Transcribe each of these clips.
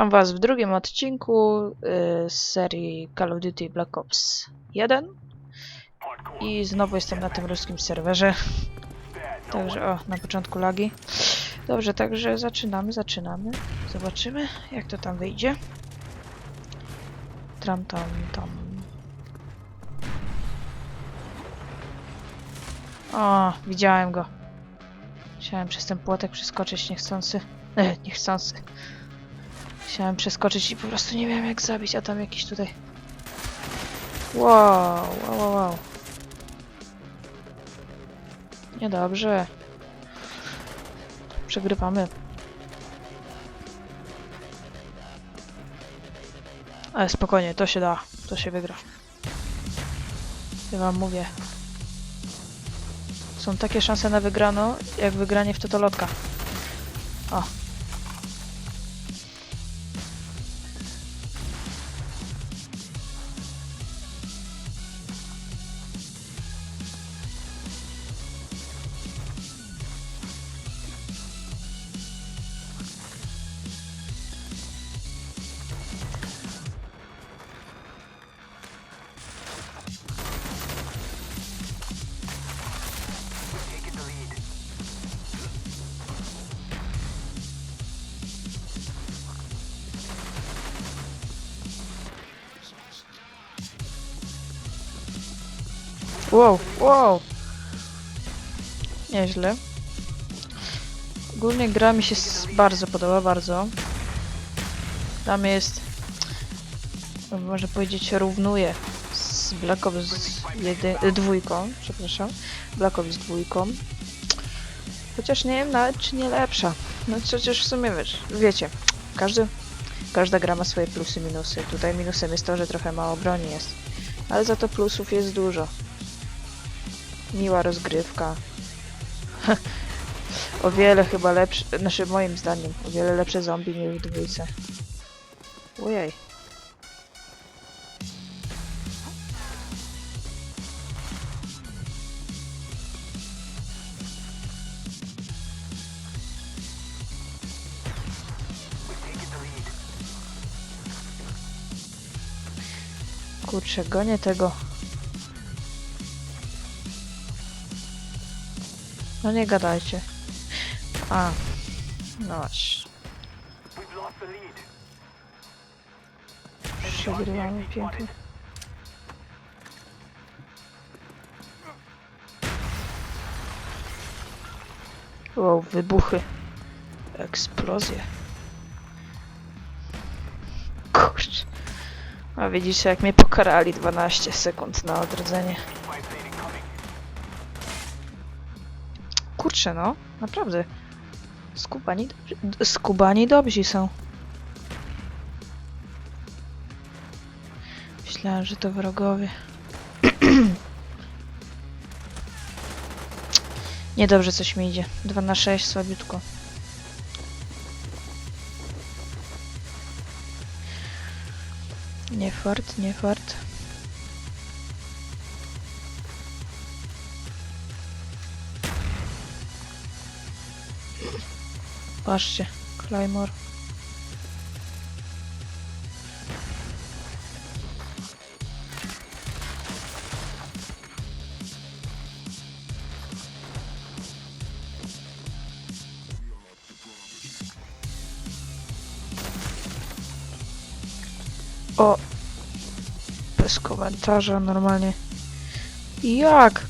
Witam Was w drugim odcinku y, z serii Call of Duty Black Ops 1 i znowu jestem na tym ruskim serwerze. Także o, na początku lagi. Dobrze, także zaczynamy, zaczynamy. Zobaczymy, jak to tam wyjdzie. Tram tam, tam. O, widziałem go. Chciałem przez ten płotek przeskoczyć niechcący. E, niechcący. Chciałem przeskoczyć i po prostu nie wiem jak zabić, a tam jakiś tutaj... Wow, wow, wow, wow. Niedobrze. Przegrywamy. Ale spokojnie, to się da. To się wygra. Ja wam mówię. Są takie szanse na wygrano, jak wygranie w totolotka. O, Wow, wow. Nieźle. Ogólnie gra mi się bardzo podoba, bardzo. Tam jest, można powiedzieć, równuje z Black Ops jedy, y, dwójką, przepraszam, Black Ops dwójką. Chociaż nie wiem nawet, czy nie lepsza. No przecież w sumie wiesz, wiecie, każdy, każda gra ma swoje plusy, minusy. Tutaj minusem jest to, że trochę mało broni jest. Ale za to plusów jest dużo. Miła rozgrywka. o wiele chyba lepsze, znaczy moim zdaniem, o wiele lepsze zombie niż w dwójce. Ojej. Kurczę, gonię tego. No nie gadajcie. A. No właśnie. Przegrywamy pięknie. Wow, wybuchy. Eksplozje. Kurczę. A widzicie jak mnie pokarali 12 sekund na odrodzenie. Kurczę no, naprawdę. Skubani, skubani dobrzy są. Myślałem, że to wrogowie. Niedobrze coś mi idzie. 2 na 6, słabiutko. Nie fart, nie fart. Patrzcie, Claymore. O! Bez komentarza, normalnie. Jak?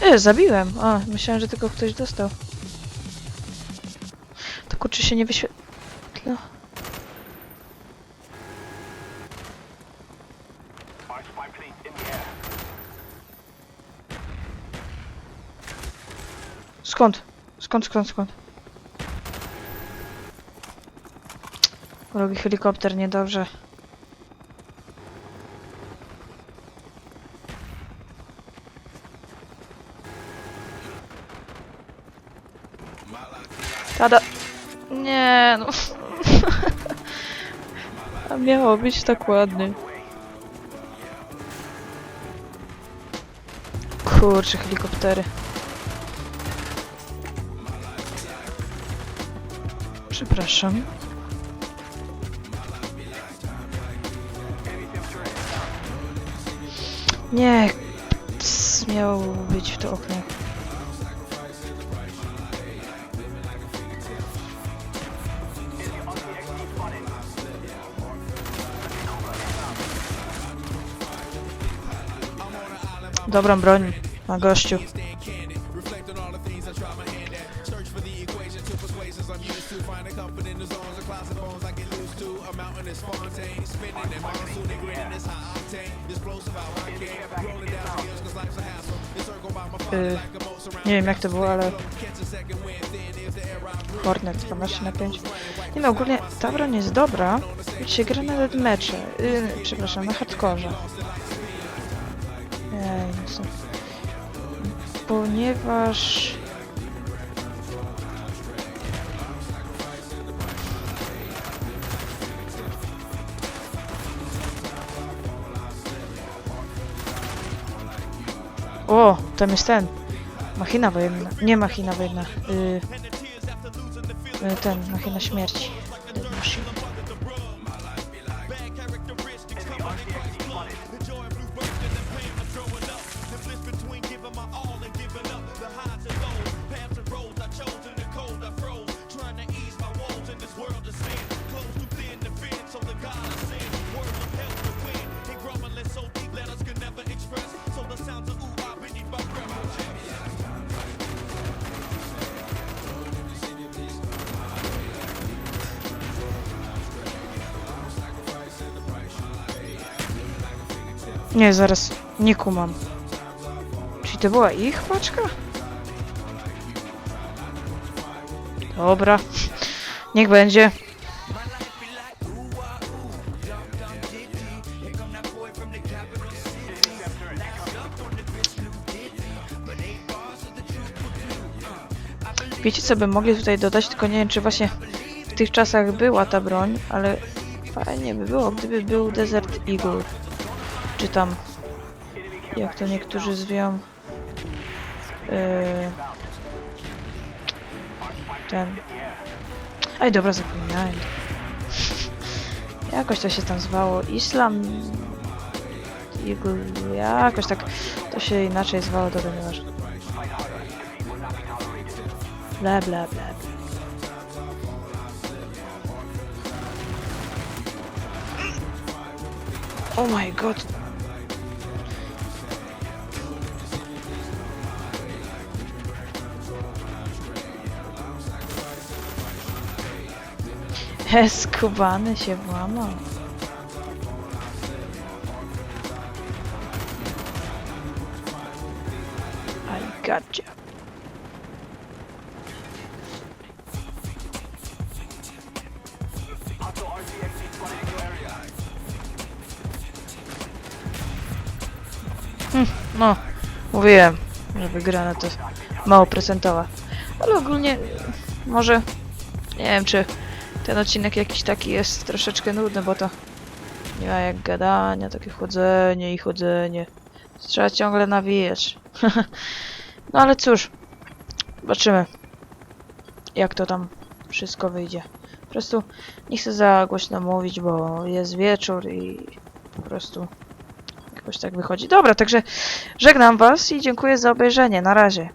E, zabiłem. A, myślałem, że tylko ktoś dostał. To kurczę się nie wyświetla. Skąd? Skąd, skąd, skąd? Robi helikopter niedobrze. Tada! Nie, no. A miało być tak ładnie. Kurczę, helikoptery. Przepraszam. Nie, miało być w to okno. Dobrą broń na gościu. Nie wiem jak to było, ale... Hornet 12 na 5. Nie no, ogólnie ta broń jest dobra, jak się gra nawet mecze. Y, przepraszam, na hardkorze. Ej, no co. Ponieważ... O, tam jest ten. Machina wojenna. Nie machina wojenna. Y, y, ten, machina śmierci. Nie, zaraz. Nie kumam. Czyli to była ich paczka? Dobra. Niech będzie. Wiecie co by mogli tutaj dodać, tylko nie wiem czy właśnie w tych czasach była ta broń, ale fajnie by było, gdyby był Desert Eagle. Czy tam, jak to niektórzy zwią, yy, ten. Aj, dobra, zapomniałem. Jakoś to się tam zwało. Islam. Jakoś tak to się inaczej zwało, dobra, nieważne. Bla bla. bla. Oh my god. Skubany się włamał. I gotcha. Hm, no, mówiłem, że wygrana to mało procentowa. Ale ogólnie, może, nie wiem czy ten odcinek jakiś taki jest troszeczkę nudny, bo to nie ma jak gadania, takie chodzenie i chodzenie. Trzeba ciągle nawijać. no ale cóż, zobaczymy jak to tam wszystko wyjdzie. Po prostu nie chcę za głośno mówić, bo jest wieczór i po prostu jakoś tak wychodzi. Dobra, także żegnam was i dziękuję za obejrzenie. Na razie.